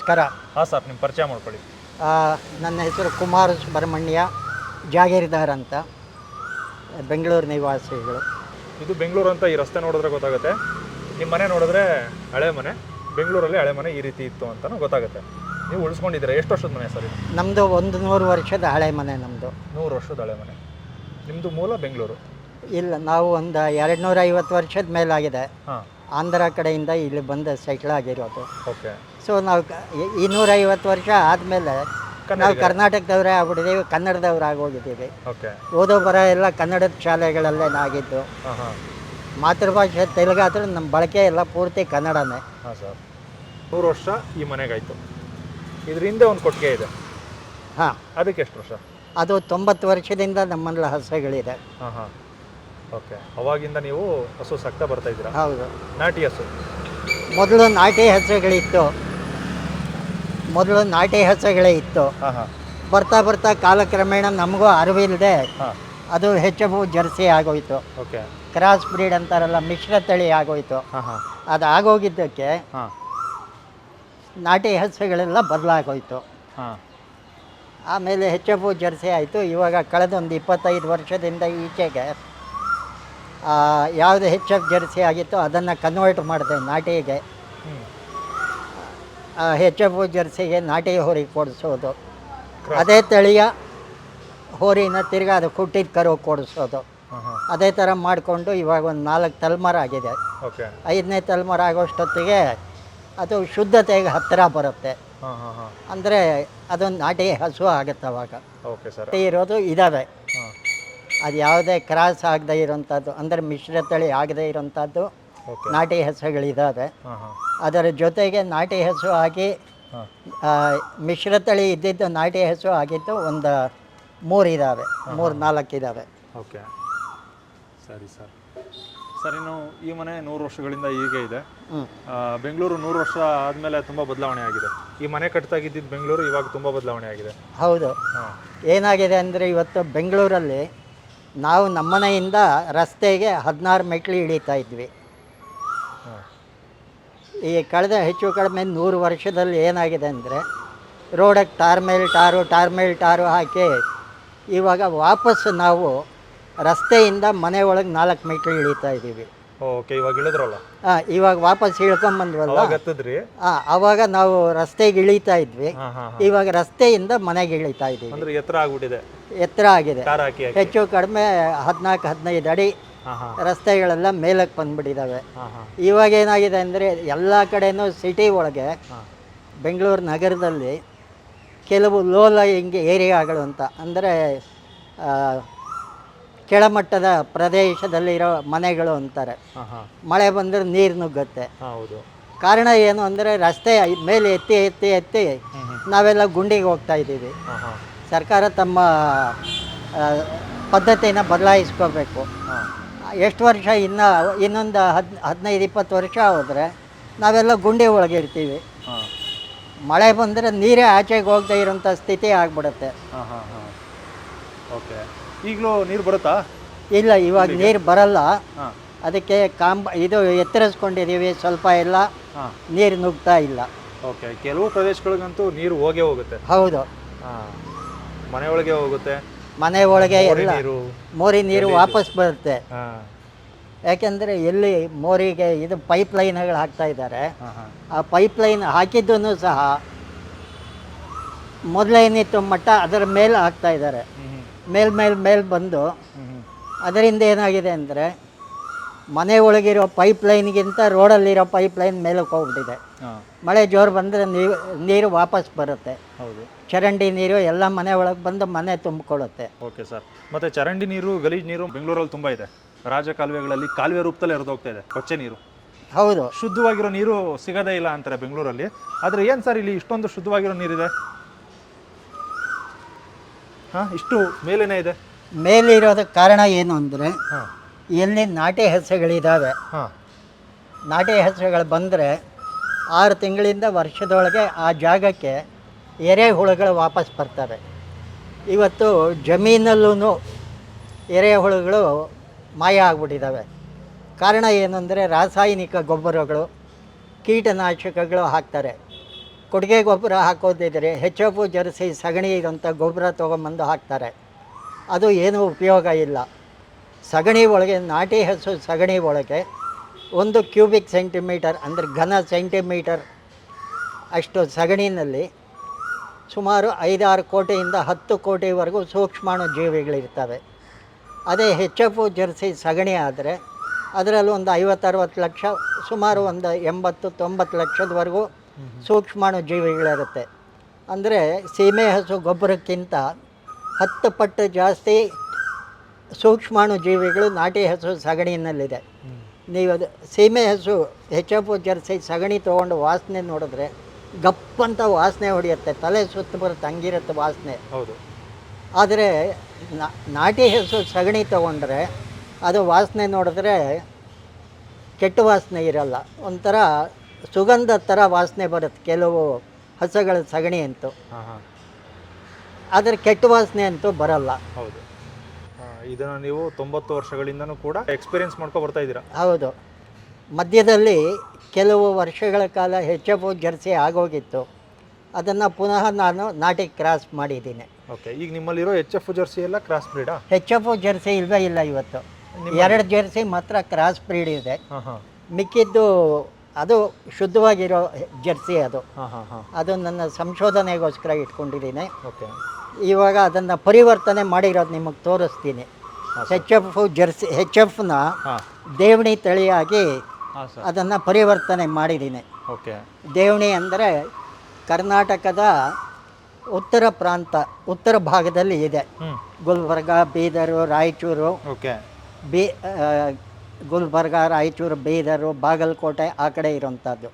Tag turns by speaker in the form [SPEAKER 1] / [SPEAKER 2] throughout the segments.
[SPEAKER 1] ನಮಸ್ಕಾರ.
[SPEAKER 2] ಹಾಂ ಸರ್ ನಿಮ್ಮ ಪರಿಚಯ ಮಾಡ್ಕೊಳ್ಳಿ.
[SPEAKER 1] ನನ್ನ ಹೆಸರು ಕುಮಾರ್ ಸುಬ್ರಹ್ಮಣ್ಯ ಜಾಗೀರ್ದಾರ್ ಅಂತ ಬೆಂಗಳೂರು ನಿವಾಸಿಗಳು.
[SPEAKER 2] ಇದು ಬೆಂಗಳೂರು ಅಂತ ಈ ರಸ್ತೆ ನೋಡಿದ್ರೆ ಗೊತ್ತಾಗುತ್ತೆ. ನಿಮ್ಮ ಮನೆ ನೋಡಿದ್ರೆ ಹಳೆ ಮನೆ ಬೆಂಗಳೂರಲ್ಲಿ ಹಳೆ ಮನೆ ಈ ರೀತಿ ಇತ್ತು ಅಂತಲೂ ಗೊತ್ತಾಗುತ್ತೆ. ನೀವು ಉಳಿಸ್ಕೊಂಡಿದ್ದೀರಾ? ಎಷ್ಟು ವರ್ಷದ ಮನೆ ಸರ್ ಇದು?
[SPEAKER 1] ನಮ್ಮದು ಒಂದು ನೂರು ವರ್ಷದ ಹಳೆ ಮನೆ ನಮ್ಮದು
[SPEAKER 2] ನೂರು ವರ್ಷದ ಹಳೆ ಮನೆ. ನಿಮ್ಮದು ಮೂಲ ಬೆಂಗಳೂರು?
[SPEAKER 1] ಇಲ್ಲ ನಾವು ಒಂದು ಎರಡು ನೂರ ಐವತ್ತು ವರ್ಷದ ಮೇಲಾಗಿದೆ.
[SPEAKER 2] ಹಾಂ.
[SPEAKER 1] ಆಂಧ್ರ ಕಡೆಯಿಂದ ಇಲ್ಲಿ ಬಂದು ಸೆಟ್ಲ್ ಆಗಿರೋದು.
[SPEAKER 2] ಓಕೆ.
[SPEAKER 1] ಸೊ ನಾವು ಕ- ಈ- ಈ ನೂರೈವತ್ತು ವರ್ಷ ಆದಮೇಲೆ ನಾವು ಕರ್ನಾಟಕದವರೇ ಆಗ್ಬಿಟ್ಟಿದ್ದೀವಿ ಕನ್ನಡದವ್ರು ಆಗೋಗಿದ್ದೀವಿ
[SPEAKER 2] ಓಕೆ.
[SPEAKER 1] ಓದೋ ಬರ ಎಲ್ಲ ಕನ್ನಡದ ಶಾಲೆಗಳಲ್ಲೇ ಆಗಿದ್ದು ಮಾತೃಭಾಷೆ ತೆಲುಗಾದ್ರೆ ನಮ್ಮ ಬಳಕೆ ಎಲ್ಲ ಪೂರ್ತಿ ಕನ್ನಡನೇ.
[SPEAKER 2] ಹಾಂ ಸರ್. ನೂರು ವರ್ಷ ಈ ಮನೆಗಾಯಿತು. ಇದ್ರ ಹಿಂದೆ ಒಂದು ಕೊಟ್ಟಿಗೆ ಇದೆ.
[SPEAKER 1] ಹಾಂ.
[SPEAKER 2] ಅದಕ್ಕೆ ಎಷ್ಟು ವರ್ಷ?
[SPEAKER 1] ಅದು ತೊಂಬತ್ತು ವರ್ಷದಿಂದ ನಮ್ಮಲ್ಲಿ ಹಸುಗಳಿದೆ.
[SPEAKER 2] ಹಾಂ ಹಾಂ. ಓಕೆ. ಅವಾಗಿಂದ ನೀವು ಹಸು ಸಕ್ತಾ ಬರ್ತಾ ಇದ್ದೀರಾ?
[SPEAKER 1] ಹೌದು.
[SPEAKER 2] ನಾಟಿ ಹಸು.
[SPEAKER 1] ಮೊದಲು ನಾಟಿ ಹಸುಗಳಿತ್ತು. ಮೊದಲು ನಾಟಿ ಹಸುಗಳೇ ಇತ್ತು.
[SPEAKER 2] ಹಾಂ ಹಾಂ.
[SPEAKER 1] ಬರ್ತಾ ಬರ್ತಾ ಕಾಲಕ್ರಮೇಣ ನಮಗೂ ಅರಿವಿಲ್ಲದೆ ಅದು ಹೆಚ್ಚು ಜರ್ಸಿ ಆಗೋಯ್ತು.
[SPEAKER 2] ಓಕೆ.
[SPEAKER 1] ಕ್ರಾಸ್ ಬ್ರೀಡ್ ಅಂತಾರಲ್ಲ ಮಿಶ್ರ ತಳಿ ಆಗೋಯ್ತು. ಅದು ಆಗೋಗಿದ್ದಕ್ಕೆ
[SPEAKER 2] ಹಾಂ.
[SPEAKER 1] ನಾಟಿ ಹಸುಗಳೆಲ್ಲ ಬದಲಾಗೋಯ್ತು.
[SPEAKER 2] ಹಾಂ.
[SPEAKER 1] ಆಮೇಲೆ ಹೆಚ್ಚು ಜರ್ಸಿ ಆಯಿತು. ಇವಾಗ ಕಳೆದ ಒಂದು ಇಪ್ಪತ್ತೈದು ವರ್ಷದಿಂದ ಈಚೆಗೆ ಯಾವುದು ಹೆಚ್ಚು ಜರ್ಸಿ ಆಗಿತ್ತು ಅದನ್ನು ಕನ್ವರ್ಟ್ ಮಾಡಿದೆ ನಾಟಿಗೆ. ಹೆಚ್ ಎಫ್ ಜರ್ಸಿಗೆ ನಾಟಿ ಹೋರಿ ಕೊಡಿಸೋದು. ಅದೇ ತಳಿಯ ಹೋರಿನ ತಿರ್ಗಿ ಅದು ಕುಟ್ಟಿದ ಕರು ಕೊಡಿಸೋದು. ಅದೇ ಥರ ಮಾಡಿಕೊಂಡು ಇವಾಗ ಒಂದು ನಾಲ್ಕು ತಲೆಮಾರು ಆಗಿದೆ. ಐದನೇ ತಲೆಮಾರು ಆಗೋಷ್ಟೊತ್ತಿಗೆ ಅದು ಶುದ್ಧತೆಗೆ ಹತ್ತಿರ ಬರುತ್ತೆ. ಅಂದರೆ ಅದೊಂದು ನಾಟಿ ಹಸು ಆಗುತ್ತೆ ಅವಾಗ. ಇರೋದು ಇದ್ದಾವೆ ಅದು ಯಾವುದೇ ಕ್ರಾಸ್ ಆಗದೆ ಇರೋಂಥದ್ದು ಅಂದರೆ ಮಿಶ್ರ ತಳಿ ಆಗದೆ ಇರೋಂಥದ್ದು ನಾಟಿ ಹಸುಗಳಿದ್ದಾವೆ
[SPEAKER 2] ಹಾಂ ಹಾಂ.
[SPEAKER 1] ಅದರ ಜೊತೆಗೆ ನಾಟಿ ಹೆಸರು ಆಗಿ
[SPEAKER 2] ಹಾಂ.
[SPEAKER 1] ಆ, ಮಿಶ್ರತಳಿ ಇದ್ದಿದ್ದು ನಾಟಿ ಹೆಸರು ಆಗಿತ್ತು ಒಂದು ಮೂರು ಇದ್ದಾವೆ ಮೂರು ನಾಲ್ಕು ಇದ್ದಾವೆ
[SPEAKER 2] ಓಕೆ ಸರಿ ಸರ್. ಸರ್ ಇನ್ನು ಈ ಮನೆ ನೂರು ವರ್ಷಗಳಿಂದ ಈಗ ಇದೆ. ಬೆಂಗಳೂರು ನೂರು ವರ್ಷ ಆದಮೇಲೆ ತುಂಬ ಬದಲಾವಣೆ ಆಗಿದೆ. ಈ ಮನೆ ಕಟ್ತಾಗಿದ್ದಿದ್ದು ಬೆಂಗಳೂರು ಇವಾಗ ತುಂಬ ಬದಲಾವಣೆ ಆಗಿದೆ.
[SPEAKER 1] ಹೌದು. ಏನಾಗಿದೆ ಅಂದರೆ ಇವತ್ತು ಬೆಂಗಳೂರಲ್ಲಿ ನಾವು ನಮ್ಮನೆಯಿಂದ ರಸ್ತೆಗೆ ಹದಿನಾರು ಮೆಟ್ಲು ಇಳಿತಾ ಇದ್ವಿ. ಈ ಕಳೆದ ಹೆಚ್ಚು ಕಡಿಮೆ ನೂರು ವರ್ಷದಲ್ಲಿ ಏನಾಗಿದೆ ಅಂದರೆ ರೋಡಕ್ಕೆ ಟಾರ್ ಮೇಲೆ ಟಾರು ಟಾರ್ ಮೇಲೆ ಟಾರು ಹಾಕಿ ಇವಾಗ ವಾಪಸ್ ನಾವು ರಸ್ತೆಯಿಂದ ಮನೆ ಒಳಗೆ ನಾಲ್ಕು ಮೀಟರ್ ಇಳಿತಾ ಇದ್ದೀವಿ.
[SPEAKER 2] ಓಕೆ ಇವಾಗ ಇಳಿದ್ರಲ್ಲ?
[SPEAKER 1] ಹಾಂ ಇವಾಗ ವಾಪಸ್ ಇಳ್ಕೊಂಬಂದ್ವಲ್ಲ
[SPEAKER 2] ಅವಾಗ ಹತ್ತದ್ರಿ?
[SPEAKER 1] ಹಾಂ ಅವಾಗ ನಾವು ರಸ್ತೆಗೆ ಇಳಿತಾ ಇದ್ವಿ. ಇವಾಗ ರಸ್ತೆಯಿಂದ ಮನೆಗೆ ಇಳಿತಾ ಇದ್ದೀವಿ.
[SPEAKER 2] ಅಂದ್ರೆ ಎತ್ತರ ಆಗ್ಬಿಟ್ಟಿದೆ.
[SPEAKER 1] ಎತ್ತರ ಆಗಿದೆ. ಹೆಚ್ಚು ಕಡಿಮೆ ಹದಿನಾಲ್ಕು ಹದಿನೈದು ಅಡಿ ರಸ್ತೆಗಳೆಲ್ಲ ಮೇಲಕ್ಕೆ ಬಂದ್ಬಿಟ್ಟಿದ್ದಾವೆ. ಇವಾಗ ಏನಾಗಿದೆ ಅಂದರೆ ಎಲ್ಲ ಕಡೆಯೂ ಸಿಟಿ ಒಳಗೆ ಬೆಂಗಳೂರು ನಗರದಲ್ಲಿ ಕೆಲವು ಲೋ ಲೈಂಗ್ ಏರಿಯಾಗಳು ಅಂತ. ಅಂದರೆ ಕೆಳಮಟ್ಟದ ಪ್ರದೇಶದಲ್ಲಿರೋ ಮನೆಗಳು ಅಂತಾರೆ. ಮಳೆ ಬಂದರೆ ನೀರು ನುಗ್ಗುತ್ತೆ.
[SPEAKER 2] ಹೌದು.
[SPEAKER 1] ಕಾರಣ ಏನು ಅಂದರೆ ರಸ್ತೆ ಮೇಲೆ ಎತ್ತಿ ಎತ್ತಿ ಎತ್ತಿ ನಾವೆಲ್ಲ ಗುಂಡಿಗೆ ಹೋಗ್ತಾ ಇದ್ದೀವಿ. ಸರ್ಕಾರ ತಮ್ಮ ಪದ್ಧತಿಯನ್ನು ಪದ್ಧತಿನ ಬದಲಾಯಿಸ್ಕೋಬೇಕು. ಎಷ್ಟು ವರ್ಷ ಇನ್ನು ಇನ್ನೊಂದು ಹದ್ ಹದಿನೈದು ಇಪ್ಪತ್ತು ವರ್ಷ ಹೋದರೆ ನಾವೆಲ್ಲ ಗುಂಡಿ ಒಳಗೆ ಇರ್ತೀವಿ. ಮಳೆ ಬಂದರೆ ನೀರೇ ಆಚೆಗೆ ಹೋಗದೆ ಇರೋಂಥ ಸ್ಥಿತಿ ಆಗ್ಬಿಡುತ್ತೆ.
[SPEAKER 2] ಹಾಂ ಹಾಂ ಹಾಂ. ಓಕೆ. ಈಗಲೂ ನೀರು ಬರುತ್ತಾ?
[SPEAKER 1] ಇಲ್ಲ ಇವಾಗ ನೀರು ಬರಲ್ಲ.
[SPEAKER 2] ಹಾಂ.
[SPEAKER 1] ಅದಕ್ಕೆ ಕಾಂಬ ಇದು ಎತ್ತರಿಸ್ಕೊಂಡಿದ್ದೀವಿ ಸ್ವಲ್ಪ ಎಲ್ಲ ನೀರು ನುಗ್ತಾ ಇಲ್ಲ.
[SPEAKER 2] ಓಕೆ. ಕೆಲವು ಪ್ರದೇಶಗಳಿಗಂತೂ ನೀರು ಹೋಗೇ ಹೋಗುತ್ತೆ.
[SPEAKER 1] ಹೌದು.
[SPEAKER 2] ಹಾಂ. ಮನೆ ಒಳಗೆ ಹೋಗುತ್ತೆ.
[SPEAKER 1] ಮನೆ ಒಳಗೆ ಎಲ್ಲ
[SPEAKER 2] ನೀರು.
[SPEAKER 1] ಮೋರಿ ನೀರು ವಾಪಸ್ ಬರುತ್ತೆ.
[SPEAKER 2] ಹಾ.
[SPEAKER 1] ಯಾಕೆಂದರೆ ಎಲ್ಲಿ ಮೋರಿಗೆ ಇದು ಪೈಪ್ ಲೈನ್ಗಳು ಹಾಕ್ತಾ ಇದ್ದಾರೆ.
[SPEAKER 2] ಹಾಂ ಹಾಂ.
[SPEAKER 1] ಆ ಪೈಪ್ ಲೈನ್ ಹಾಕಿದ್ದೂ ಸಹ ಮೊದಲೇನಿತ್ತು ಮಟ್ಟ ಅದರ ಮೇಲೆ ಹಾಕ್ತಾ ಇದ್ದಾರೆ. ಮೇಲ್ ಮೇಲ್ ಮೇಲ್ ಬಂದು ಅದರಿಂದ ಏನಾಗಿದೆ ಅಂದರೆ ಮನೆ ಒಳಗಿರೋ ಪೈಪ್ ಲೈನ್ಗಿಂತ ರೋಡಲ್ಲಿರೋ ಪೈಪ್ ಲೈನ್ ಮೇಲಕ್ಕೆ ಹೋಗ್ಬಿಟ್ಟಿದೆ. ಮಳೆ ಜೋರು ಬಂದರೆ ನೀರು ನೀರು ವಾಪಸ್ ಬರುತ್ತೆ.
[SPEAKER 2] ಹೌದು.
[SPEAKER 1] ಚರಂಡಿ ನೀರು ಎಲ್ಲ ಮನೆ ಒಳಗೆ ಬಂದು ಮನೆ ತುಂಬಿಕೊಳ್ಳುತ್ತೆ.
[SPEAKER 2] Okay sir. ಮತ್ತೆ ಚರಂಡಿ ನೀರು ಗಲೀಜ್ ನೀರು ಬೆಂಗಳೂರಲ್ಲಿ ತುಂಬ ಇದೆ. ರಾಜ ಕಾಲುವೆಗಳಲ್ಲಿ ಕಾಲುವೆ ರೂಪದಲ್ಲಿ ಹರಿದೋಗ್ತಾ ಇದೆ ಕೊಚ್ಚೆ ನೀರು.
[SPEAKER 1] ಹೌದು.
[SPEAKER 2] ಶುದ್ಧವಾಗಿರೋ ನೀರು ಸಿಗೋದೇ ಇಲ್ಲ ಅಂತಾರೆ ಬೆಂಗಳೂರಲ್ಲಿ. ಆದರೆ ಏನು ಸರ್ ಇಲ್ಲಿ ಇಷ್ಟೊಂದು ಶುದ್ಧವಾಗಿರೋ ನೀರಿದೆ? ಹಾಂ ಇಷ್ಟು ಮೇಲೇನೇ ಇದೆ.
[SPEAKER 1] ಮೇಲಿರೋದಕ್ಕೆ ಕಾರಣ ಏನು ಅಂದರೆ
[SPEAKER 2] ಹಾಂ.
[SPEAKER 1] ಎಲ್ಲಿ ನಾಟಿ
[SPEAKER 2] ಹೆಸರುಗಳಿದ್ದಾವೆ
[SPEAKER 1] ನಾಟಿ ಹೆಸರುಗಳು ಬಂದರೆ ಆರು ತಿಂಗಳಿಂದ ವರ್ಷದೊಳಗೆ ಆ ಜಾಗಕ್ಕೆ ಎರೆಹುಳುಗಳು ವಾಪಸ್ ಬರ್ತವೆ. ಇವತ್ತು ಜಮೀನಲ್ಲೂ ಎರೆಹುಳುಗಳು ಮಾಯ ಆಗ್ಬಿಟ್ಟಿದ್ದಾವೆ ಕಾರಣ ಏನಂದರೆ ರಾಸಾಯನಿಕ ಗೊಬ್ಬರಗಳು ಕೀಟನಾಶಕಗಳು ಹಾಕ್ತಾರೆ. ಕೊಡುಗೆ ಗೊಬ್ಬರ ಹಾಕೋದಿದ್ರೆ ಎಚ್ ಎಫ್ ಜರ್ಸಿ ಸಗಣಿ ಇದಂಥ ಗೊಬ್ಬರ ತೊಗೊಂಬಂದು ಹಾಕ್ತಾರೆ. ಅದು ಏನೂ ಉಪಯೋಗ ಇಲ್ಲ. ಸಗಣಿ ಒಳಗೆ ನಾಟಿ ಹಸು ಸಗಣಿ ಒಳಗೆ ಒಂದು ಕ್ಯೂಬಿಕ್ ಸೆಂಟಿಮೀಟರ್ ಅಂದರೆ ಘನ ಸೆಂಟಿಮೀಟರ್ ಅಷ್ಟು ಸಗಣಿನಲ್ಲಿ ಸುಮಾರು ಐದಾರು ಕೋಟಿಯಿಂದ ಹತ್ತು ಕೋಟಿವರೆಗೂ ಸೂಕ್ಷ್ಮಾಣು ಜೀವಿಗಳಿರ್ತವೆ. ಅದೇ ಹೆಚ್ ಎಫ್ ಜರ್ಸಿ ಸಗಣಿ ಆದರೆ ಅದರಲ್ಲಿ ಒಂದು ಐವತ್ತರವತ್ತು ಲಕ್ಷ ಸುಮಾರು ಒಂದು ಎಂಬತ್ತು ತೊಂಬತ್ತು ಲಕ್ಷದವರೆಗೂ ಸೂಕ್ಷ್ಮಾಣು ಜೀವಿಗಳಿರುತ್ತೆ. ಅಂದರೆ ಸೀಮೆ ಹಸು ಗೊಬ್ಬರಕ್ಕಿಂತ ಹತ್ತು ಪಟ್ಟು ಜಾಸ್ತಿ ಸೂಕ್ಷ್ಮಾಣು ಜೀವಿಗಳು ನಾಟಿ ಹಸು ಸಗಣಿನಲ್ಲಿದೆ ನೀವು ಅದು ಸೀಮೆ ಹಸು ಎಫ್ ಜರ್ಸಿ ಸಗಣಿ ತೊಗೊಂಡು ವಾಸನೆ ನೋಡಿದ್ರೆ ಗಪ್ಪಂತ ವಾಸನೆ ಹೊಡೆಯುತ್ತೆ. ತಲೆ ಸುತ್ತ ಬರುತ್ತೆ ಹಂಗಿರುತ್ತೆ ವಾಸನೆ.
[SPEAKER 2] ಹೌದು.
[SPEAKER 1] ಆದರೆ ನಾ- ನಾಟಿ ಹಸು ಸಗಣಿ ತೊಗೊಂಡ್ರೆ ಅದು ವಾಸನೆ ನೋಡಿದ್ರೆ ಕೆಟ್ಟ ವಾಸನೆ ಇರಲ್ಲ. ಒಂಥರ ಸುಗಂಧ ಥರ ವಾಸನೆ ಬರುತ್ತೆ ಕೆಲವು ಹಸುಗಳ ಸಗಣಿ ಅಂತೂ. ಆದರೆ ಕೆಟ್ಟ ವಾಸನೆ ಅಂತೂ ಬರಲ್ಲ.
[SPEAKER 2] ಹೌದು. ಇದನ್ನ ನೀವು ತೊಂಬತ್ತು ವರ್ಷಗಳಿಂದನೂ ಕೂಡ ಎಕ್ಸ್ಪೀರಿಯನ್ಸ್ ಮಾಡ್ಕೊ ಬರ್ತಾ ಇದ್ದೀರಾ?
[SPEAKER 1] ಹೌದು. ಮಧ್ಯದಲ್ಲಿ ಕೆಲವು ವರ್ಷಗಳ ಕಾಲ ಹೆಚ್ ಎಫ್ ಜರ್ಸಿ ಆಗೋಗಿತ್ತು. ಅದನ್ನು ಪುನಃ ನಾನು ನಾಟಿ ಕ್ರಾಸ್ ಮಾಡಿದ್ದೀನಿ.
[SPEAKER 2] ಓಕೆ ಈಗ ನಿಮ್ಮಲ್ಲಿರೋ ಎಚ್ ಎಫ್ ಜರ್ಸಿ ಎಲ್ಲ ಕ್ರಾಸ್ ಬ್ರೀಡಾ
[SPEAKER 1] ಹೆಚ್ ಎಫ್ ಜರ್ಸಿ ಇಲ್ಲವೇ ಇಲ್ಲ ಇವತ್ತು. ಎರಡು ಜರ್ಸಿ ಮಾತ್ರ ಕ್ರಾಸ್ ಬ್ರೀಡ್ ಇದೆ. ಮಿಕ್ಕಿದ್ದು ಅದು ಶುದ್ಧವಾಗಿರೋ ಜರ್ಸಿ ಅದು. ಅದು ನನ್ನ ಸಂಶೋಧನೆಗೋಸ್ಕರ ಇಟ್ಕೊಂಡಿದ್ದೀನಿ.
[SPEAKER 2] ಓಕೆ
[SPEAKER 1] ಇವಾಗ ಅದನ್ನು ಪರಿವರ್ತನೆ ಮಾಡಿರೋದು ನಿಮಗೆ ತೋರಿಸ್ತೀನಿ. ಹೆಚ್ ಎಫ್ ಜರ್ಸಿ ಹೆಚ್ ಎಫ್ನ ದೇವಣಿ ತಳಿಯಾಗಿ ಅದನ್ನು ಪರಿವರ್ತನೆ ಮಾಡಿದ್ದೀನಿ.
[SPEAKER 2] ಓಕೆ.
[SPEAKER 1] ದೇವಣಿ ಅಂದರೆ ಕರ್ನಾಟಕದ ಉತ್ತರ ಪ್ರಾಂತ ಉತ್ತರ ಭಾಗದಲ್ಲಿ ಇದೆ. ಗುಲ್ಬರ್ಗ ಬೀದರು ರಾಯಚೂರು.
[SPEAKER 2] ಓಕೆ.
[SPEAKER 1] ಬಿ ಗುಲ್ಬರ್ಗ ರಾಯಚೂರು ಬೀದರು ಬಾಗಲಕೋಟೆ ಆ ಕಡೆ ಇರೋಂಥದ್ದು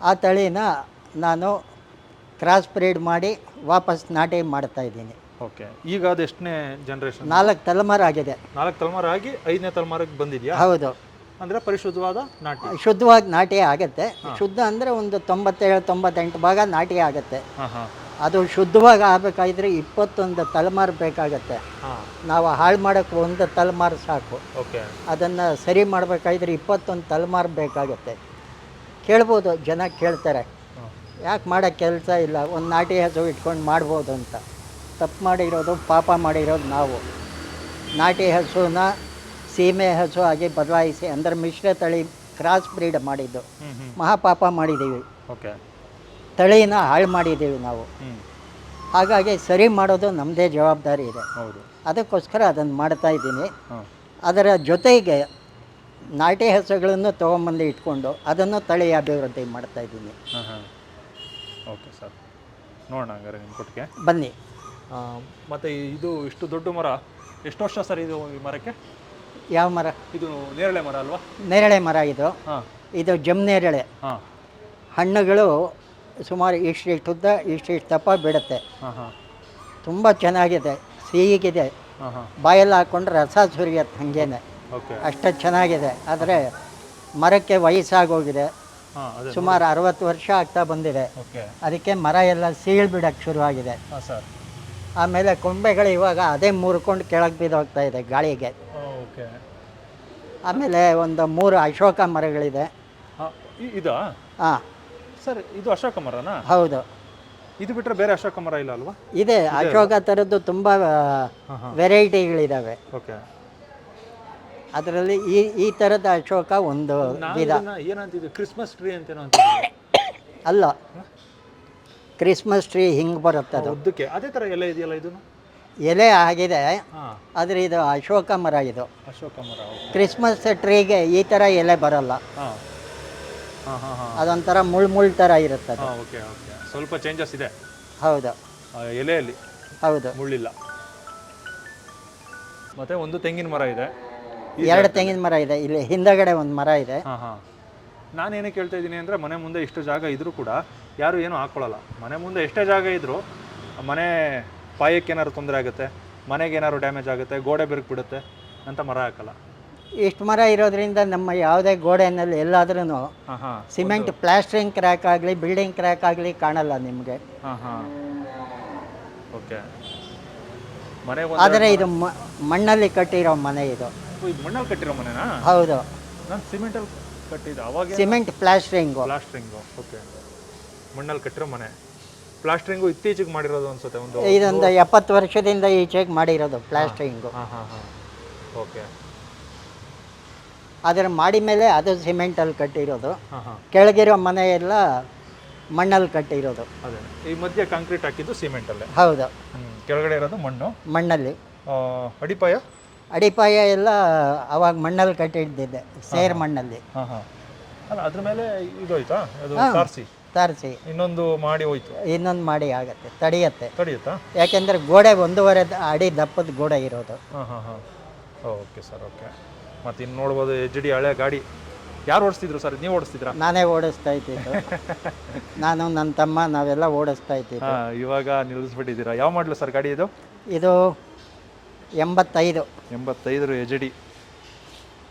[SPEAKER 1] ಆ ತಳಿನ ನಾನು ಕ್ರಾಸ್ ಬ್ರೀಡ್ ಮಾಡಿ ವಾಪಸ್ ನಾಟಿ ಮಾಡ್ತಾ ಇದ್ದೀನಿ.
[SPEAKER 2] ಓಕೆ ಈಗ ಅದು ಎಷ್ಟನೇ ಜನ್ರೇಷನ್
[SPEAKER 1] ನಾಲ್ಕು ತಲೆಮಾರಾಗಿದೆ
[SPEAKER 2] ನಾಲ್ಕು ತಲೆಮಾರು ಆಗಿ ಐದನೇ ತಲೆಮಾರಿಗೆ ಬಂದಿದೆಯಾ?
[SPEAKER 1] ಹೌದು.
[SPEAKER 2] ಅಂದರೆ ಪರಿಶುದ್ಧವಾದ ನಾಟಿ.
[SPEAKER 1] ಶುದ್ಧವಾಗಿ ನಾಟಿ ಆಗುತ್ತೆ. ಶುದ್ಧ ಅಂದರೆ ಒಂದು ತೊಂಬತ್ತೇಳು ತೊಂಬತ್ತೆಂಟು ಭಾಗ ನಾಟಿ ಆಗುತ್ತೆ. ಅದು ಶುದ್ಧವಾಗಿ ಆಗಬೇಕಾದ್ರೆ ಇಪ್ಪತ್ತೊಂದು ತಲೆಮಾರು ಬೇಕಾಗತ್ತೆ. ನಾವು ಹಾಳು ಮಾಡೋಕ್ಕೆ ಒಂದು ತಲೆಮಾರು ಸಾಕು.
[SPEAKER 2] ಓಕೆ
[SPEAKER 1] ಅದನ್ನು ಸರಿ ಮಾಡಬೇಕಾದ್ರೆ ಇಪ್ಪತ್ತೊಂದು ತಲೆಮಾರು ಬೇಕಾಗುತ್ತೆ. ಕೇಳ್ಬೋದು ಜನ ಕೇಳ್ತಾರೆ. ಯಾಕೆ ಮಾಡೋ ಕೆಲಸ ಇಲ್ಲ? ಒಂದು ನಾಟಿ ಹಸು ಇಟ್ಕೊಂಡು ಮಾಡ್ಬೋದು ಅಂತ. ತಪ್ಪು ಮಾಡಿರೋದು ಪಾಪ ಮಾಡಿರೋದು ನಾವು. ನಾಟಿ ಹಸುನ ಸೀಮೆ ಹಸು ಆಗಿ ಬದಲಾಯಿಸಿ ಅಂದರೆ ಮಿಶ್ರ ತಳಿ ಕ್ರಾಸ್ ಬ್ರೀಡ್ ಮಾಡಿದ್ದು. ಮಹಾಪಾಪ ಮಾಡಿದ್ದೀವಿ.
[SPEAKER 2] ಓಕೆ.
[SPEAKER 1] ತಳಿನ ಹಾಳು ಮಾಡಿದ್ದೀವಿ ನಾವು. ಹಾಗಾಗಿ ಸರಿ ಮಾಡೋದು ನಮ್ಮದೇ ಜವಾಬ್ದಾರಿ ಇದೆ.
[SPEAKER 2] ಹೌದು.
[SPEAKER 1] ಅದಕ್ಕೋಸ್ಕರ ಅದನ್ನು ಮಾಡ್ತಾ ಇದ್ದೀನಿ. ಅದರ ಜೊತೆಗೆ ನಾಟಿ ಹಸುಗಳನ್ನು ತೊಗೊಂಬಂದು ಇಟ್ಕೊಂಡು ಅದನ್ನು ತಳಿ ಅಭಿವೃದ್ಧಿ ಮಾಡ್ತಾ ಇದ್ದೀನಿ.
[SPEAKER 2] ಓಕೆ ಸರ್ ನೋಡೋಣ ಹಂಗಾರೆ ನಿಮ್ಮ ಕೊಟ್ಟಿಗೆ.
[SPEAKER 1] ಬನ್ನಿ.
[SPEAKER 2] ಮತ್ತು ಇದು ಇಷ್ಟು ದೊಡ್ಡ ಮರ ಎಷ್ಟು ವರ್ಷ ಸರ್ ಇದು ಈ ಮರಕ್ಕೆ?
[SPEAKER 1] ಯಾವ ಮರ?
[SPEAKER 2] ಇದು ನೇರಳೆ ಮರ ಅಲ್ವಾ?
[SPEAKER 1] ನೇರಳೆ ಮರ ಇದು.
[SPEAKER 2] ಹಾಂ.
[SPEAKER 1] ಇದು ಜಮ್ ನೇರಳೆ.
[SPEAKER 2] ಹಾಂ.
[SPEAKER 1] ಹಣ್ಣುಗಳು ಸುಮಾರು ಇಷ್ಟಿಷ್ಟು ಉದ್ದ ಇಷ್ಟಿಷ್ಟು ದಪ್ಪ ಬಿಡುತ್ತೆ.
[SPEAKER 2] ಹಾಂ ಹಾಂ.
[SPEAKER 1] ತುಂಬ ಚೆನ್ನಾಗಿದೆ ಸಿಹಿಗಿದೆ
[SPEAKER 2] ಹಾಂ ಹಾಂ.
[SPEAKER 1] ಬಾಯಲ್ಲಿ ಹಾಕ್ಕೊಂಡ್ರೆ ರಸ ಸುರಿಯತ್ತೆ ಹಾಗೇನೆ.
[SPEAKER 2] ಓಕೆ
[SPEAKER 1] ಅಷ್ಟು ಚೆನ್ನಾಗಿದೆ. ಆದರೆ ಮರಕ್ಕೆ ವಯಸ್ಸಾಗೋಗಿದೆ. ಸುಮಾರು ಅರವತ್ತು ವರ್ಷ ಆಗ್ತಾ ಬಂದಿದೆ.
[SPEAKER 2] ಓಕೆ.
[SPEAKER 1] ಅದಕ್ಕೆ ಮರ ಎಲ್ಲ ಸೀಳ್ ಬಿಡಕ್ಕೆ ಶುರುವಾಗಿದೆ. ಆಮೇಲೆ ಕೊಂಬೆಗಳು ಇವಾಗ ಅದೇ ಮುರ್ಕೊಂಡು ಕೆಳಗೆ ಬಿದ್ದೋಗ್ತಾ ಇದೆ ಗಾಳಿಗೆ.
[SPEAKER 2] ಓಕೆ.
[SPEAKER 1] ಆಮೇಲೆ ಒಂದು ಮೂರು ಅಶೋಕ ಮರಗಳಿದೆ.
[SPEAKER 2] ಇದು?
[SPEAKER 1] ಹಾಂ.
[SPEAKER 2] ಸರ್ ಇದು ಅಶೋಕ ಮರನಾ?
[SPEAKER 1] ಹೌದು.
[SPEAKER 2] ಇದು ಬಿಟ್ಟರೆ ಬೇರೆ ಅಶೋಕ ಮರ ಇಲ್ಲ ಅಲ್ವಾ?
[SPEAKER 1] ಇದೆ ಅಶೋಕ ಥರದ್ದು ತುಂಬ ವೆರೈಟಿಗಳಿದ್ದಾವೆ
[SPEAKER 2] ಓಕೆ.
[SPEAKER 1] ಅದರಲ್ಲಿ ಈ ಈ ಥರದ ಅಶೋಕ ಒಂದು ವಿಧ.
[SPEAKER 2] ಏನಂತಿದ್ವಿ ಕ್ರಿಸ್ಮಸ್ ಟ್ರೀ ಅಂತೇನೋ ಅಂತ
[SPEAKER 1] ಅಲ್ಲ. ಕ್ರಿಸ್ಮಸ್ ಟ್ರೀ ಹಿಂಗೆ ಬರುತ್ತೆ ಅದು
[SPEAKER 2] ಉದ್ದಕ್ಕೆ. ಅದೇ ಥರ ಎಲೆ ಇದೆಯಲ್ಲ ಇದು
[SPEAKER 1] ಎಲೆ ಆಗಿದೆ. ಆದರೆ ಇದು ಅಶೋಕ ಮರ ಇದು.
[SPEAKER 2] ಅಶೋಕ ಮರ
[SPEAKER 1] ಕ್ರಿಸ್ಮಸ್ ಟ್ರೀಗೆ ಈ ಥರ ಎಲೆ ಬರಲ್ಲ. ಅದೊಂಥರ ಮುಳ್ ಮುಳ್ ಥರ ಇರುತ್ತೆ ಅದು
[SPEAKER 2] ಓಕೆ ಓಕೆ. ಸ್ವಲ್ಪ ಚೇಂಜಸ್ ಇದೆ.
[SPEAKER 1] ಹೌದು.
[SPEAKER 2] ಆ ಎಲೆಯಲ್ಲಿ.
[SPEAKER 1] ಹೌದು.
[SPEAKER 2] ಮುಳ್ಳಿಲ್ಲ. ಮತ್ತೆ ಒಂದು ತೆಂಗಿನ ಮರ ಇದೆ.
[SPEAKER 1] ಎರಡು ತೆಂಗಿನ ಮರ ಇದೆ. ಇಲ್ಲಿ ಹಿಂದಗಡೆ ಒಂದು ಮರ ಇದೆ.
[SPEAKER 2] ಹಾಂ ಹಾಂ. ನಾನೇನು ಕೇಳ್ತಾ ಇದ್ದೀನಿ ಅಂದರೆ ಮನೆ ಮುಂದೆ ಇಷ್ಟು ಜಾಗ ಇದ್ರೂ ಕೂಡ ಯಾರು ಏನೂ ಹಾಕ್ಕೊಳ್ಳಲ್ಲ ಮನೆ ಮುಂದೆ ಎಷ್ಟೇ ಜಾಗ ಇದ್ದರೂ ಮನೆ ಪಾಯಕ್ಕೆ ಏನಾದ್ರು ತೊಂದರೆ ಆಗುತ್ತೆ ಮನೆಗೆ ಏನಾದ್ರು ಡ್ಯಾಮೇಜ್ ಆಗುತ್ತೆ ಗೋಡೆ ಬಿರುಕು ಬಿಡುತ್ತೆ ಅಂತ ಮರ ಹಾಕಲ್ಲ.
[SPEAKER 1] ಇಷ್ಟು ಮರ ಇರೋದ್ರಿಂದ ನಮ್ಮ ಯಾವುದೇ ಗೋಡೆನಲ್ಲಿ ಎಲ್ಲಾದ್ರೂ
[SPEAKER 2] ಹಾಂ ಹಾಂ.
[SPEAKER 1] ಸಿಮೆಂಟ್ ಪ್ಲಾಸ್ಟ್ರಿಂಗ್ ಕ್ರ್ಯಾಕ್ ಆಗಲಿ ಬಿಲ್ಡಿಂಗ್ ಕ್ರ್ಯಾಕ್ ಆಗಲಿ ಕಾಣಲ್ಲ ನಿಮಗೆ.
[SPEAKER 2] ಹಾಂ ಹಾಂ. ಓಕೆ. ಮನೆ
[SPEAKER 1] ಆದರೆ ಇದು ಮ- ಮಣ್ಣಲ್ಲಿ ಕಟ್ಟಿರೋ ಮನೆ ಇದು.
[SPEAKER 2] ಇದು ಮಣ್ಣಲ್ಲಿ ಕಟ್ಟಿರೋ ಮನೆನಾ?
[SPEAKER 1] ಹೌದು.
[SPEAKER 2] ನಾನು ಸಿಮೆಂಟಲ್ಲಿ ಕಟ್ಟಿದ್ದು ಅವಾಗ
[SPEAKER 1] ಸಿಮೆಂಟ್ ಪ್ಲಾಸ್ಟ್ರಿಂಗು
[SPEAKER 2] ಪ್ಲಾಸ್ಟ್ರಿಂಗು ಓಕೆ ಮಣ್ಣಲ್ಲಿ ಕಟ್ಟಿರೋ ಮನೆ. ಪ್ಲಾಸ್ಟ್ರಿಂಗು ಇತ್ತೀಚೆಗೆ ಮಾಡಿರೋದು ಅನ್ಸುತ್ತೆ ಒಂದು
[SPEAKER 1] ಇದೊಂದು ಎಪ್ಪತ್ತು ವರ್ಷದಿಂದ ಈಚೆಗೆ ಮಾಡಿರೋದು ಪ್ಲಾಸ್ಟ್ರಿಂಗು
[SPEAKER 2] ಹಾಂ ಹಾಂ ಹಾಂ ಓಕೆ
[SPEAKER 1] ಅದರ ಮಾಡಿ ಮೇಲೆ ಅದು ಸಿಮೆಂಟಲ್ಲಿ ಕಟ್ಟಿರೋದು.
[SPEAKER 2] ಹಾಂ ಹಾಂ.
[SPEAKER 1] ಕೆಳಗಿರೋ ಮನೆ ಎಲ್ಲ ಮಣ್ಣಲ್ಲಿ ಕಟ್ಟಿರೋದು.
[SPEAKER 2] ಅದೇ. ಈ ಮಧ್ಯೆ ಕಾಂಕ್ರೀಟ್ ಹಾಕಿದ್ದು ಸಿಮೆಂಟಲ್ಲೇ
[SPEAKER 1] ಹೌದು.
[SPEAKER 2] ಕೆಳಗಡೆ ಇರೋದು ಮಣ್ಣು.
[SPEAKER 1] ಮಣ್ಣಲ್ಲಿ.
[SPEAKER 2] ಅಡಿಪಾಯ?
[SPEAKER 1] ಅಡಿಪಾಯ ಎಲ್ಲ ಅವಾಗ ಮಣ್ಣಲ್ಲಿ ಕಟ್ಟಿದ್ದಿದ್ದೆ ಸೇರ್ ಮಣ್ಣಲ್ಲಿ.
[SPEAKER 2] ಅಲ್ಲ ಅದ್ರ ಮೇಲೆ ಇದು ಹೋಯ್ತಾ ಅದು ಸಾರಿಸಿ
[SPEAKER 1] ತರಿಸಿ?
[SPEAKER 2] ಇನ್ನೊಂದು ಮಾಡಿ ಹೋಯ್ತು.
[SPEAKER 1] ಇನ್ನೊಂದು ಮಾಡಿ ಆಗತ್ತೆ ತಡೆಯತ್ತೆ.
[SPEAKER 2] ತಡೆಯುತ್ತಾ?
[SPEAKER 1] ಯಾಕೆಂದ್ರೆ ಗೋಡೆ ಒಂದೂವರೆ ಅಡಿ ದಪ್ಪದ ಗೋಡೆ ಇರೋದು.
[SPEAKER 2] ಹಾಂ ಹಾಂ ಹಾಂ ಓಕೆ ಸರ್ ಓಕೆ. ಮತ್ತೆ ಇನ್ನು ನೋಡ್ಬೋದು ಎಚ್ ಡಿ ಹಳೆ ಗಾಡಿ. ಯಾರು ಓಡಿಸ್ತಿದ್ರು ಸರ್? ನೀವು ಓಡಿಸ್ತಿದ್ರಾ?
[SPEAKER 1] ನಾನೇ ಓಡಿಸ್ತಾ ಇದ್ದೀನಿ ನಾನು ನನ್ನ ತಮ್ಮ ನಾವೆಲ್ಲ ಓಡಿಸ್ತಾ
[SPEAKER 2] ಇದ್ದೀವಿ ಇವಾಗ ನಿಲ್ಲಿಸ್ಬಿಟ್ಟಿದ್ದೀರಾ? ಯಾವ ಮಾಡಲು ಸರ್ ಗಾಡಿ ಇದು?
[SPEAKER 1] ಇದು ಎಂಬತ್ತೈದು.
[SPEAKER 2] ಎಂಬತ್ತೈದರ ಎಜ್ ಡಿ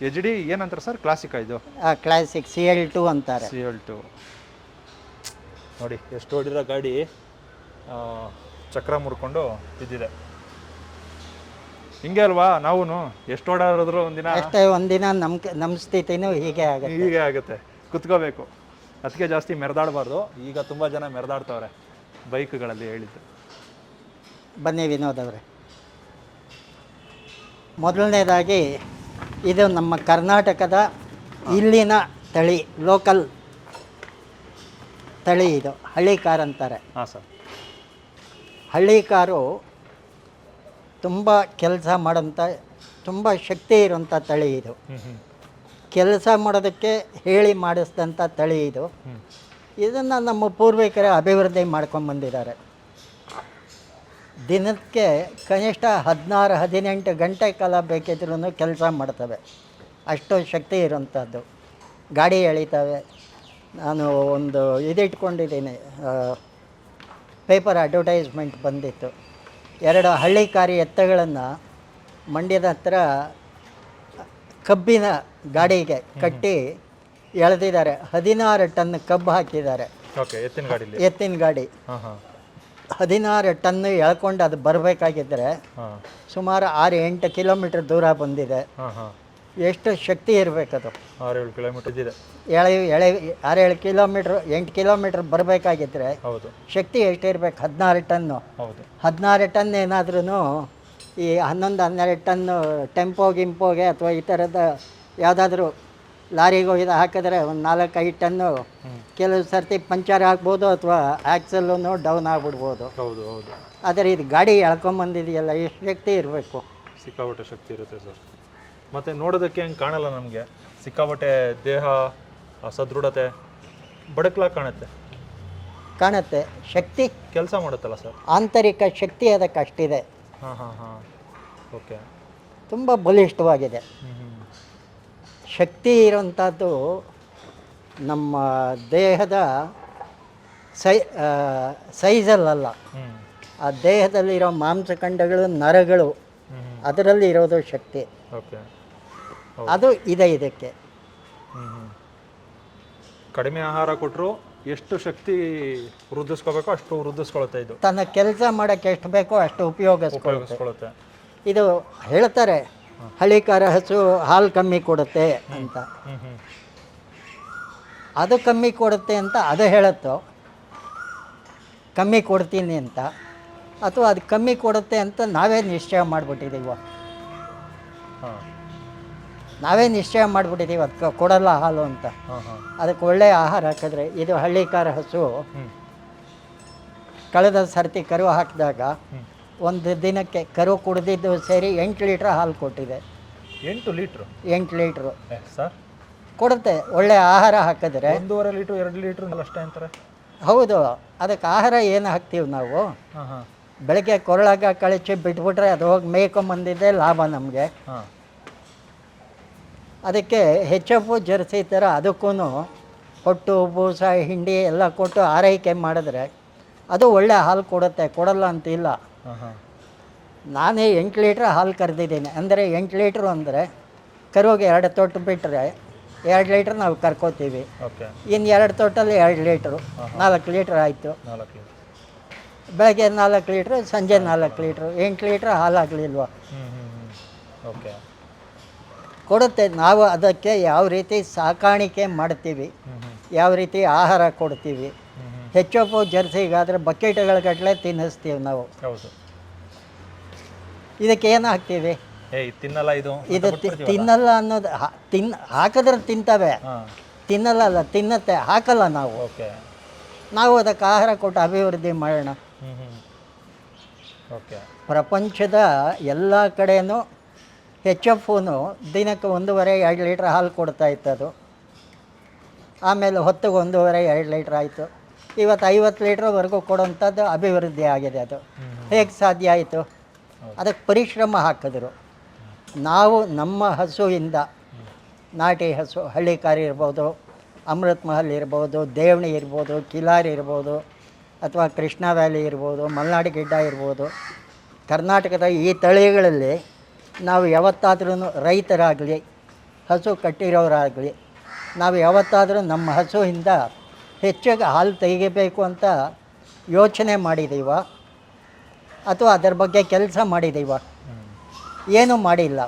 [SPEAKER 2] ಎಜ್ ಡಿ ಏನಂತಾರೆ ಸರ್? ಕ್ಲಾಸಿಕ್ ಇದು?
[SPEAKER 1] ಕ್ಲಾಸಿಕ್ ಸಿ ಎಲ್ ಟು ಅಂತಾರೆ.
[SPEAKER 2] ಸಿ ಎಲ್ ಟು ನೋಡಿ ಎಷ್ಟು ಓಡಿರೋ ಗಾಡಿ ಚಕ್ರ ಮುರ್ಕೊಂಡು ಬಿದ್ದಿದೆ ಹಿಂಗೆ ಅಲ್ವಾ ನಾವು ಎಷ್ಟು ಓಡಾಡಿದ್ರು ಒಂದಿನ?
[SPEAKER 1] ಅಷ್ಟೇ ಒಂದಿನ ನಮ್ಮ ನಮ್ಮ ಸ್ಥಿತಿನೂ ಹೀಗೆ ಆಗುತ್ತೆ.
[SPEAKER 2] ಹೀಗೆ ಆಗುತ್ತೆ. ಕುತ್ಕೋಬೇಕು. ಅದಕ್ಕೆ ಜಾಸ್ತಿ ಮೆರೆದಾಡಬಾರ್ದು. ಈಗ ತುಂಬ ಜನ ಮೆರೆದಾಡ್ತವ್ರೆ ಬೈಕ್ಗಳಲ್ಲಿ ಹೇಳಿದ್ದು.
[SPEAKER 1] ಬನ್ನಿ ವಿನೋದ್ ಅವರೇ. ಮೊದಲನೇದಾಗಿ ಇದು ನಮ್ಮ ಕರ್ನಾಟಕದ ಇಲ್ಲಿನ ತಳಿ ಲೋಕಲ್ ತಳಿ ಇದು ಹಳ್ಳಿ ಕಾರ್ ಅಂತಾರೆ.
[SPEAKER 2] ಹಾಂ ಸರ್
[SPEAKER 1] ಹಳ್ಳಿ ಕಾರು ತುಂಬ ಕೆಲಸ ಮಾಡೋಂಥ ತುಂಬ ಶಕ್ತಿ ಇರುವಂಥ ತಳಿ ಇದು. ಕೆಲಸ ಮಾಡೋದಕ್ಕೆ ಹೇಳಿ ಮಾಡಿಸಿದಂಥ ತಳಿ ಇದು. ಇದನ್ನು ನಮ್ಮ ಪೂರ್ವಿಕರೇ ಅಭಿವೃದ್ಧಿ ಮಾಡ್ಕೊಂಬಂದಿದ್ದಾರೆ ದಿನಕ್ಕೆ ಕನಿಷ್ಠ ಹದಿನಾರು ಹದಿನೆಂಟು ಗಂಟೆ ಕಾಲ ಬೇಕಿದ್ರೂ ಕೆಲಸ ಮಾಡ್ತವೆ. ಅಷ್ಟು ಶಕ್ತಿ ಇರೋಂಥದ್ದು ಗಾಡಿ ಎಳಿತವೆ. ನಾನು ಒಂದು ಇದಿಟ್ಕೊಂಡಿದ್ದೀನಿ ಪೇಪರ್ ಅಡ್ವರ್ಟೈಸ್ಮೆಂಟ್ ಬಂದಿತ್ತು. ಎರಡು ಹಳ್ಳಿಕಾರಿ ಎತ್ತಗಳನ್ನು ಮಂಡ್ಯದ ಹತ್ರ ಕಬ್ಬಿನ ಗಾಡಿಗೆ ಕಟ್ಟಿ ಎಳೆದಿದ್ದಾರೆ. ಹದಿನಾರು ಟನ್ ಕಬ್ಬು ಹಾಕಿದ್ದಾರೆ.
[SPEAKER 2] ಎತ್ತಿನ
[SPEAKER 1] ಗಾಡಿ. ಹದಿನಾರು ಟನ್ ಎಳ್ಕೊಂಡು ಅದು ಬರಬೇಕಾಗಿದ್ದರೆ ಸುಮಾರು ಆರು ಎಂಟು ಕಿಲೋಮೀಟರ್ ದೂರ ಬಂದಿದೆ. ಎಷ್ಟು ಶಕ್ತಿ ಇರಬೇಕದು?
[SPEAKER 2] ಆರು ಏಳು ಕಿಲೋಮೀಟರ್ ಇದೆ
[SPEAKER 1] ಎಳೆ ಎಳೆ ಆರೇಳು ಕಿಲೋಮೀಟ್ರ್ ಎಂಟು ಕಿಲೋಮೀಟ್ರ್ ಬರಬೇಕಾಗಿದ್ದರೆ
[SPEAKER 2] ಹೌದು.
[SPEAKER 1] ಶಕ್ತಿ ಇರಬೇಕು ಹದಿನಾರು ಟನ್ನು.
[SPEAKER 2] ಹೌದು.
[SPEAKER 1] ಹದಿನಾರು ಟನ್ ಏನಾದ್ರೂ ಈ ಹನ್ನೊಂದು ಹನ್ನೆರಡು ಟನ್ನು ಟೆಂಪೋ ಗಿಂಪೋಗೆ ಅಥವಾ ಈ ಥರದ ಯಾವುದಾದ್ರೂ ಲಾರಿಗೋ ಹೋಗಿದ ಹಾಕಿದ್ರೆ ಒಂದು ನಾಲ್ಕು ಐದು ಟನ್ನು ಕೆಲವು ಸರ್ತಿ ಪಂಚರ್ ಹಾಕ್ಬೋದು ಅಥವಾ ಆ್ಯಕ್ಸಲ್ಲೂ ಡೌನ್ ಆಗಿಬಿಡ್ಬೋದು.
[SPEAKER 2] ಹೌದು ಹೌದು.
[SPEAKER 1] ಆದರೆ ಇದು ಗಾಡಿ ಎಳ್ಕೊಂಬಂದಿದೆಯಲ್ಲ ಎಷ್ಟು ಶಕ್ತಿ ಇರಬೇಕು?
[SPEAKER 2] ಸಿಕ್ಕಾಪಟ್ಟೆ ಶಕ್ತಿ ಇರುತ್ತೆ ಸರ್. ಮತ್ತು ನೋಡೋದಕ್ಕೆ ಹಂಗೆ ಕಾಣಲ್ಲ ನಮಗೆ. ಸಿಕ್ಕಾಪಟ್ಟೆ ದೇಹ ಸದೃಢತೆ ಬಡಕ್ಲಾಗಿ ಕಾಣುತ್ತೆ.
[SPEAKER 1] ಕಾಣುತ್ತೆ. ಶಕ್ತಿ
[SPEAKER 2] ಕೆಲಸ ಮಾಡುತ್ತಲ್ಲ ಸರ್?
[SPEAKER 1] ಆಂತರಿಕ ಶಕ್ತಿ ಅದಕ್ಕೆ ಅಷ್ಟಿದೆ.
[SPEAKER 2] ಹಾಂ ಹಾಂ ಹಾಂ. ಓಕೆ.
[SPEAKER 1] ತುಂಬ ಬಲಿಷ್ಠವಾಗಿದೆ. ಶಕ್ತಿ ಇರುವಂಥದ್ದು ನಮ್ಮ ದೇಹದ ಸೈ ಸೈಜಲ್ಲಲ್ಲ.
[SPEAKER 2] ಹ್ಞೂ
[SPEAKER 1] ಆ ದೇಹದಲ್ಲಿರೋ ಮಾಂಸಖಂಡಗಳು ನರಗಳು ಅದರಲ್ಲಿ ಇರೋದು ಶಕ್ತಿ.
[SPEAKER 2] ಓಕೆ.
[SPEAKER 1] ಅದು ಇದೆ ಇದಕ್ಕೆ.
[SPEAKER 2] ಕಡಿಮೆ ಆಹಾರ ಕೊಟ್ಟರು ಎಷ್ಟು ಶಕ್ತಿ ವೃದ್ಧಿಸ್ಕೋಬೇಕು ಅಷ್ಟು ವೃದ್ಧಿಸ್ಕೊಳುತ್ತೆ ಇದು.
[SPEAKER 1] ತನ್ನ ಕೆಲಸ ಮಾಡೋಕ್ಕೆ ಎಷ್ಟು ಬೇಕೋ ಅಷ್ಟು ಉಪಯೋಗಿಸ್ಕೊಳ್ಳುತ್ತೆ ಇದು ಹೇಳ್ತಾರೆ ಹಳ್ಳಿಕಾರ ಹಸು ಹಾಲು ಕಮ್ಮಿ ಕೊಡುತ್ತೆ ಅಂತ. ಅದು ಕಮ್ಮಿ ಕೊಡುತ್ತೆ ಅಂತ ಅದು ಹೇಳುತ್ತೋ. ಕಮ್ಮಿ ಕೊಡ್ತೀನಿ ಅಂತ. ಅಥವಾ ಅದು ಕಮ್ಮಿ ಕೊಡುತ್ತೆ ಅಂತ ನಾವೇ ನಿಶ್ಚಯ ಮಾಡಿಬಿಟ್ಟಿದ್ದೀವ ನಾವೇ ನಿಶ್ಚಯ ಮಾಡಿಬಿಟ್ಟಿದ್ದೀವಿ ಅದಕ್ಕೆ ಕೊಡಲ್ಲ ಹಾಲು ಅಂತ. ಅದಕ್ಕೆ ಒಳ್ಳೆಯ ಆಹಾರ ಹಾಕಿದ್ರೆ ಇದು ಹಳ್ಳಿಕಾರ ಹಸು. ಕಳೆದ ಸರ್ತಿ ಕರು ಹಾಕಿದಾಗ ಒಂದು ದಿನಕ್ಕೆ ಕರು ಕುಡಿದಿದ್ದು ಸೇರಿ ಎಂಟು ಲೀಟ್ರ್ ಹಾಲು ಕೊಟ್ಟಿದೆ.
[SPEAKER 2] ಎಂಟು ಲೀಟ್ರು?
[SPEAKER 1] ಎಂಟು ಲೀಟ್ರು.
[SPEAKER 2] ಸರ್.
[SPEAKER 1] ಕೊಡುತ್ತೆ ಒಳ್ಳೆ ಆಹಾರ ಹಾಕಿದ್ರೆ.
[SPEAKER 2] ಒಂದೂವರೆ ಲೀಟ್ರ್ ಎರಡು ಲೀಟ್ರ್ ಅಷ್ಟೇ ಅಂತಾರೆ?
[SPEAKER 1] ಹೌದು ಅದಕ್ಕೆ ಆಹಾರ ಏನು ಹಾಕ್ತೀವಿ ನಾವು? ಬೆಳಗ್ಗೆ ಕೊರಳಾಗ ಕಳಿಸಿ ಬಿಟ್ಬಿಟ್ರೆ ಅದು ಹೋಗಿ ಮೇಯ್ಕೊಂಬಂದಿದ್ದೆ ಲಾಭ ನಮಗೆ. ಅದಕ್ಕೆ ಹೆಚ್ ಎಫ್ ಜರ್ಸಿ ಥರ ಅದಕ್ಕೂ ಹೊಟ್ಟು ಬೂಸ ಹಿಂಡಿ ಎಲ್ಲ ಕೊಟ್ಟು ಆರೈಕೆ ಮಾಡಿದ್ರೆ ಅದು ಒಳ್ಳೆ ಹಾಲು ಕೊಡುತ್ತೆ. ಕೊಡಲ್ಲ ಅಂತಿಲ್ಲ. ನಾನೇ ಎಂಟು ಲೀಟ್ರ್ ಹಾಲು ಕರೆದಿದ್ದೀನಿ. ಅಂದರೆ ಎಂಟು ಲೀಟ್ರು ಅಂದರೆ ಕರುವಿಗೆ ಎರಡು ತೊಟ್ಟು ಬಿಟ್ಟರೆ ಎರಡು ಲೀಟ್ರ್ ನಾವು ಕರ್ಕೋತೀವಿ.
[SPEAKER 2] ಓಕೆ.
[SPEAKER 1] ಇನ್ನು ಎರಡು ತೊಟ್ಟಲ್ಲಿ ಎರಡು ಲೀಟ್ರು. ನಾಲ್ಕು ಲೀಟ್ರ್ ಆಯಿತು. ಬೆಳಗ್ಗೆ ನಾಲ್ಕು ಲೀಟ್ರು ಸಂಜೆ ನಾಲ್ಕು ಲೀಟ್ರು. ಎಂಟು ಲೀಟ್ರ್ ಹಾಲು ಆಗಲಿಲ್ವ?
[SPEAKER 2] ಹ್ಞೂ ಹ್ಞೂ ಹ್ಞೂ ಓಕೆ.
[SPEAKER 1] ಕೊಡುತ್ತೆ. ನಾವು ಅದಕ್ಕೆ ಯಾವ ರೀತಿ ಸಾಕಾಣಿಕೆ ಮಾಡ್ತೀವಿ ಯಾವ ರೀತಿ ಆಹಾರ ಕೊಡ್ತೀವಿ ಹೆಚ್ಚೊಪ್ಪು ಜರ್ಸಿಗಾದರೆ ಬಕೆಟ್ಗಳ ಗಟ್ಟಲೆ ತಿನ್ನಿಸ್ತೀವಿ ನಾವು.
[SPEAKER 2] ಹೌದು.
[SPEAKER 1] ಇದಕ್ಕೆ ಏನು ಹಾಕ್ತೀವಿ?
[SPEAKER 2] ತಿನ್ನಲ್ಲ ಇದು.
[SPEAKER 1] ಇದು ತಿನ್ನಲ್ಲ ಅನ್ನೋದು ತಿನ್ ಹಾಕಿದ್ರೆ ತಿಂತವೆ. ತಿನ್ನಲ್ಲ ಅಲ್ಲ ತಿನ್ನತ್ತೆ ಹಾಕಲ್ಲ ನಾವು. ನಾವು ಅದಕ್ಕೆ ಆಹಾರ ಕೊಟ್ಟು ಅಭಿವೃದ್ಧಿ ಮಾಡೋಣ. ಪ್ರಪಂಚದ ಎಲ್ಲ ಕಡೆಯೂ ಹೆಚ್ ಎಫ್ನು ದಿನಕ್ಕೆ ಒಂದೂವರೆ ಎರಡು ಲೀಟ್ರ್ ಹಾಲು ಕೊಡ್ತಾ ಇತ್ತು ಅದು ಆಮೇಲೆ ಹೊತ್ತಿಗೆ ಒಂದೂವರೆ ಎರಡು ಲೀಟ್ರ್ ಆಯಿತು. ಇವತ್ತು ಐವತ್ತು ಲೀಟ್ರ್ವರೆಗೂ ಕೊಡುವಂಥದ್ದು ಅಭಿವೃದ್ಧಿ ಆಗಿದೆ ಅದು. ಹೇಗೆ ಸಾಧ್ಯ ಆಯಿತು? ಅದಕ್ಕೆ ಪರಿಶ್ರಮ ಹಾಕಿದ್ರು. ನಾವು ನಮ್ಮ ಹಸುವಿಂದ ನಾಟಿ ಹಸು ಹಳ್ಳಿಕಾರಿ ಇರ್ಬೋದು ಅಮೃತ್ ಮಹಲ್ ಇರ್ಬೋದು ದೇವಣಿ ಇರ್ಬೋದು ಕಿಲಾರಿ ಇರ್ಬೋದು ಅಥವಾ ಕೃಷ್ಣ ವ್ಯಾಲಿ ಇರ್ಬೋದು ಮಲ್ನಾಡು ಗಿಡ್ಡ ಇರ್ಬೋದು ಕರ್ನಾಟಕದ ಈ ತಳಿಗಳಲ್ಲಿ ನಾವು ಯಾವತ್ತಾದ್ರೂ ರೈತರಾಗಲಿ ಹಸು ಕಟ್ಟಿರೋರಾಗಲಿ ನಾವು ಯಾವತ್ತಾದರೂ ನಮ್ಮ ಹಸುವಿಂದ ಹೆಚ್ಚಾಗಿ ಹಾಲು ತೆಗಿಬೇಕು ಅಂತ ಯೋಚನೆ ಮಾಡಿದೀವ ಅಥವಾ ಅದರ ಬಗ್ಗೆ ಕೆಲಸ ಮಾಡಿದೀವ ಏನೂ ಮಾಡಿಲ್ಲ.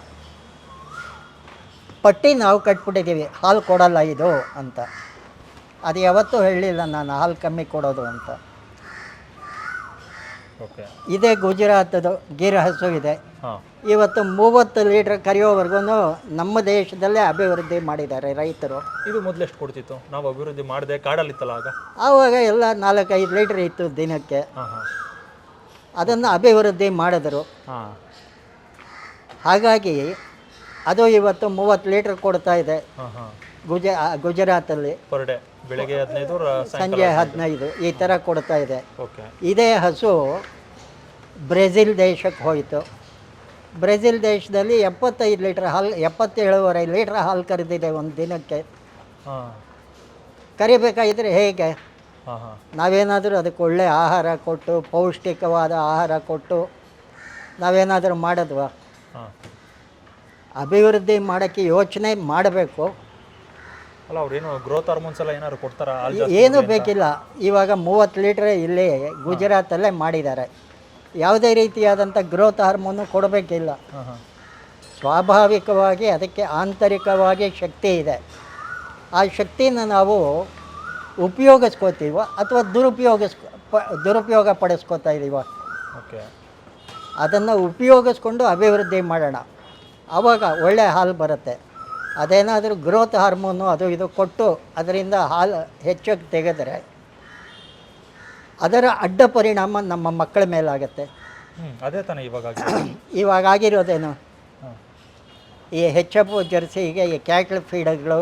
[SPEAKER 1] ಪಟ್ಟಿ ನಾವು ಕಟ್ಬಿಟ್ಟಿದ್ದೀವಿ, ಹಾಲು ಕೊಡಲ್ಲ ಇದು ಅಂತ. ಅದು ಯಾವತ್ತೂ ಹೇಳಲಿಲ್ಲ ನಾನು, ಹಾಲು ಕಮ್ಮಿ ಕೊಡೋದು ಅಂತ. ಇದೇ ಗುಜರಾತದು ಗಿರ್ ಹಸು ಇದೆ ಇವತ್ತು ಮೂವತ್ತು ಲೀಟರ್ ಕರೆಯೋವರೆಗೂ ನಮ್ಮ ದೇಶದಲ್ಲೇ ಅಭಿವೃದ್ಧಿ ಮಾಡಿದ್ದಾರೆ ರೈತರು.
[SPEAKER 2] ಇದು ಮೊದಲೆಷ್ಟು ಕೊಡ್ತಿತ್ತು? ನಾವು ಅಭಿವೃದ್ಧಿ ಮಾಡಿದೆ ಕಾಡಲ್ಲಿತ್ತಲ್ಲ ಆಗ?
[SPEAKER 1] ಆವಾಗ ಎಲ್ಲ ನಾಲ್ಕೈದು ಲೀಟರ್ ಇತ್ತು ದಿನಕ್ಕೆ. ಅದನ್ನು ಅಭಿವೃದ್ಧಿ ಮಾಡಿದರು.
[SPEAKER 2] ಹಾಂ.
[SPEAKER 1] ಹಾಗಾಗಿ ಅದು ಇವತ್ತು ಮೂವತ್ತು ಲೀಟರ್ ಕೊಡ್ತಾ ಇದೆ. ಗುಜ ಗುಜರಾತಲ್ಲಿ
[SPEAKER 2] ಪರ್ ಡೇ ಬೆಳಗ್ಗೆ ಹದಿನೈದು
[SPEAKER 1] ಸಂಜೆ ಹದಿನೈದು. ಈ ಥರ ಕೊಡ್ತಾ ಇದೆ.
[SPEAKER 2] ಓಕೆ
[SPEAKER 1] ಇದೇ ಹಸು ಬ್ರೆಜಿಲ್ ದೇಶಕ್ಕೆ ಹೋಯಿತು. ಬ್ರೆಜಿಲ್ ದೇಶದಲ್ಲಿ ಎಪ್ಪತ್ತೈದು ಲೀಟ್ರ್ ಹಾಲು ಎಪ್ಪತ್ತೇಳುವರೆ ಲೀಟ್ರ್ ಹಾಲು ಕರೆದಿದೆ ಒಂದು ದಿನಕ್ಕೆ. ಕರಿಬೇಕಾಗಿದ್ರೆ ಹೇಗೆ? ನಾವೇನಾದರೂ ಅದಕ್ಕೆ ಒಳ್ಳೆ ಆಹಾರ ಕೊಟ್ಟು ಪೌಷ್ಟಿಕವಾದ ಆಹಾರ ಕೊಟ್ಟು ನಾವೇನಾದರೂ ಮಾಡಿದ್ವಾ? ಅಭಿವೃದ್ಧಿ ಮಾಡೋಕ್ಕೆ ಯೋಚನೆ ಮಾಡಬೇಕು.
[SPEAKER 2] ಅಲ್ಲ ಅವ್ರೇನು ಗ್ರೋತ್ ಹಾರ್ಮೋನ್ಸ್ ಎಲ್ಲ ಏನಾದ್ರು ಕೊಡ್ತಾರಾ? ಏನು ಜಾಸ್ತಿ
[SPEAKER 1] ಏನೂ ಬೇಕಿಲ್ಲ. ಇವಾಗ ಮೂವತ್ತು ಲೀಟ್ರ್ ಇಲ್ಲಿ ಗುಜರಾತಲ್ಲೇ ಮಾಡಿದ್ದಾರೆ. ಯಾವುದೇ ರೀತಿಯಾದಂಥ ಗ್ರೋತ್ ಹಾರ್ಮೋನು ಕೊಡಬೇಕಿಲ್ಲ.
[SPEAKER 2] ಹಾಂ ಹಾಂ.
[SPEAKER 1] ಸ್ವಾಭಾವಿಕವಾಗಿ ಅದಕ್ಕೆ ಆಂತರಿಕವಾಗಿ ಶಕ್ತಿ ಇದೆ. ಆ ಶಕ್ತಿನ ನಾವು ಉಪಯೋಗಿಸ್ಕೋತೀವ ಅಥವಾ ದುರುಪಯೋಗಿಸ್ ಪ ದುರುಪಯೋಗ ಪಡಿಸ್ಕೋತಾ ಇದ್ದೀವ
[SPEAKER 2] ಓಕೆ.
[SPEAKER 1] ಅದನ್ನು ಉಪಯೋಗಿಸ್ಕೊಂಡು ಅಭಿವೃದ್ಧಿ ಮಾಡೋಣ. ಆವಾಗ ಒಳ್ಳೆ ಹಾಲು ಬರುತ್ತೆ. ಅದೇನಾದರೂ ಗ್ರೋತ್ ಹಾರ್ಮೋನು ಅದು ಇದು ಕೊಟ್ಟು ಅದರಿಂದ ಹಾಲು ಹೆಚ್ಚಾಗಿ ತೆಗೆದರೆ ಅದರ ಅಡ್ಡ ಪರಿಣಾಮ ನಮ್ಮ ಮಕ್ಕಳ ಮೇಲಾಗತ್ತೆ.
[SPEAKER 2] ಅದೇ ತಾನೇ ಇವಾಗ
[SPEAKER 1] ಇವಾಗ ಆಗಿರೋದೇನು? ಈ ಹೆಚ್ ಎಫ್ ಜರ್ಸಿಗೆ ಈ ಕ್ಯಾಟ್ಲ್ ಫೀಡರ್ಗಳು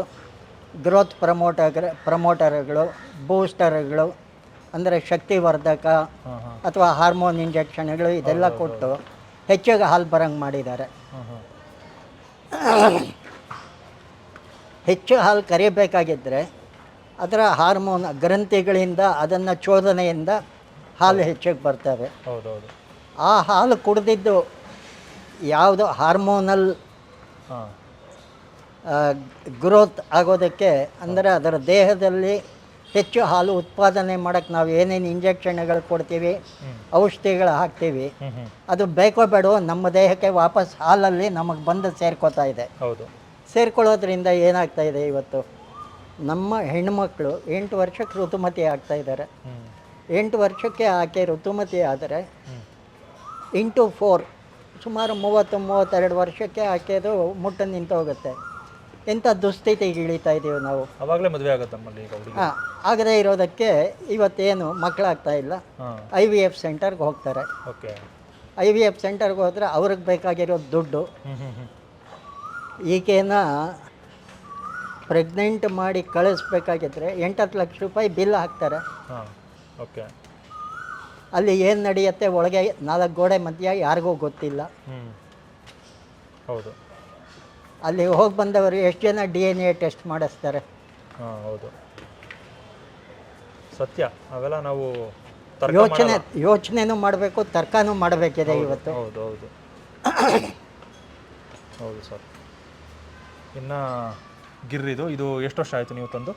[SPEAKER 1] ಗ್ರೋತ್ ಪ್ರಮೋಟರ್ ಪ್ರಮೋಟರ್ಗಳು ಬೂಸ್ಟರ್ಗಳು ಅಂದರೆ ಶಕ್ತಿವರ್ಧಕ ಅಥವಾ ಹಾರ್ಮೋನ್ ಇಂಜೆಕ್ಷನ್ಗಳು ಇದೆಲ್ಲ ಕೊಟ್ಟು ಹೆಚ್ಚಾಗಿ ಹಾಲು ಬರಂಗೆ ಮಾಡಿದ್ದಾರೆ. ಹೆಚ್ಚು ಹಾಲು ಕರಿಬೇಕಾಗಿದ್ದರೆ ಅದರ ಹಾರ್ಮೋನ್ ಗ್ರಂಥಿಗಳಿಂದ ಅದನ್ನು ಚೋದನೆಯಿಂದ ಹಾಲು ಹೆಚ್ಚಾಗಿ ಬರ್ತವೆ.
[SPEAKER 2] ಹೌದೌದು.
[SPEAKER 1] ಆ ಹಾಲು ಕುಡಿದಿದ್ದು ಯಾವುದು ಹಾರ್ಮೋನಲ್ ಗ್ರೋತ್ ಆಗೋದಕ್ಕೆ ಅಂದರೆ ಅದರ ದೇಹದಲ್ಲಿ ಹೆಚ್ಚು ಹಾಲು ಉತ್ಪಾದನೆ ಮಾಡೋಕ್ಕೆ ನಾವು ಏನೇನು ಇಂಜೆಕ್ಷನ್ಗಳು ಕೊಡ್ತೀವಿ ಔಷಧಿಗಳು ಹಾಕ್ತೀವಿ ಅದು ಬೇಕೋ ಬೇಡೋ ನಮ್ಮ ದೇಹಕ್ಕೆ ವಾಪಸ್ ಹಾಲಲ್ಲಿ ನಮಗೆ ಬಂದು ಸೇರ್ಕೋತಾ ಇದೆ.
[SPEAKER 2] ಹೌದು.
[SPEAKER 1] ಸೇರ್ಕೊಳ್ಳೋದ್ರಿಂದ ಏನಾಗ್ತಾ ಇದೆ ಇವತ್ತು? ನಮ್ಮ ಹೆಣ್ಮಕ್ಳು ಎಂಟು ವರ್ಷಕ್ಕೆ ಋತುಮತಿ ಆಗ್ತಾ ಇದ್ದಾರೆ. ಎಂಟು ವರ್ಷಕ್ಕೆ ಆಕೆ ಋತುಮತಿ ಆದರೆ ಇಂಟು ಫೋರ್ ಸುಮಾರು ಮೂವತ್ತು ಮೂವತ್ತೆರಡು ವರ್ಷಕ್ಕೆ ಆಕೆದು ಮುಟ್ಟ ನಿಂತು ಹೋಗುತ್ತೆ. ಎಂಥ ದುಸ್ಥಿತಿಗೆ ಇಳಿತಾ ಇದ್ದೀವಿ ನಾವು.
[SPEAKER 2] ಅವಾಗಲೇ ಮದುವೆ ಆಗುತ್ತೆ
[SPEAKER 1] ಹಾಂ ಆಗದೇ ಇರೋದಕ್ಕೆ ಇವತ್ತೇನು ಮಕ್ಕಳಾಗ್ತಾ ಇಲ್ಲ. ಐ ವಿ ಎಫ್ ಸೆಂಟರ್ಗೆ ಹೋಗ್ತಾರೆ. ಐ ವಿ ಎಫ್ ಸೆಂಟರ್ಗೆ ಹೋದರೆ ಅವ್ರಿಗೆ ಬೇಕಾಗಿರೋ ದುಡ್ಡು ಈಕೆನ ಪ್ರೆಗ್ನೆಂಟ್ ಮಾಡಿ ಕಳಿಸ್ಬೇಕಾಗಿದ್ರೆ ಎಂಟತ್ತು ಲಕ್ಷ ರೂಪಾಯಿ ಬಿಲ್ ಹಾಕ್ತಾರೆ.
[SPEAKER 2] ಓಕೆ
[SPEAKER 1] ಅಲ್ಲಿ ಏನು ನಡೆಯುತ್ತೆ ಒಳಗೆ ನಾಲ್ಕು ಗೋಡೆ ಮಧ್ಯ ಯಾರಿಗೂ ಗೊತ್ತಿಲ್ಲ.
[SPEAKER 2] ಹೌದು.
[SPEAKER 1] ಅಲ್ಲಿ ಹೋಗಿ ಬಂದವರು ಎಷ್ಟು ಜನ ಡಿ ಎನ್ ಎ ಟೆಸ್ಟ್ ಮಾಡಿಸ್ತಾರೆ?
[SPEAKER 2] ಹಾಂ ಹೌದು. ಸತ್ಯ ಅವೆಲ್ಲ ನಾವು
[SPEAKER 1] ಯೋಚನೆ ಯೋಚನೆನೂ ಮಾಡಬೇಕು ತರ್ಕನೂ ಮಾಡಬೇಕಿದೆ ಇವತ್ತು.
[SPEAKER 2] ಹೌದು ಹೌದು. ಹೌದು ಸರ್. ಇನ್ನು ಗಿರ್ರಿದು ಇದು ಎಷ್ಟು ವರ್ಷ ಆಯಿತು ನೀವು ತಂದು?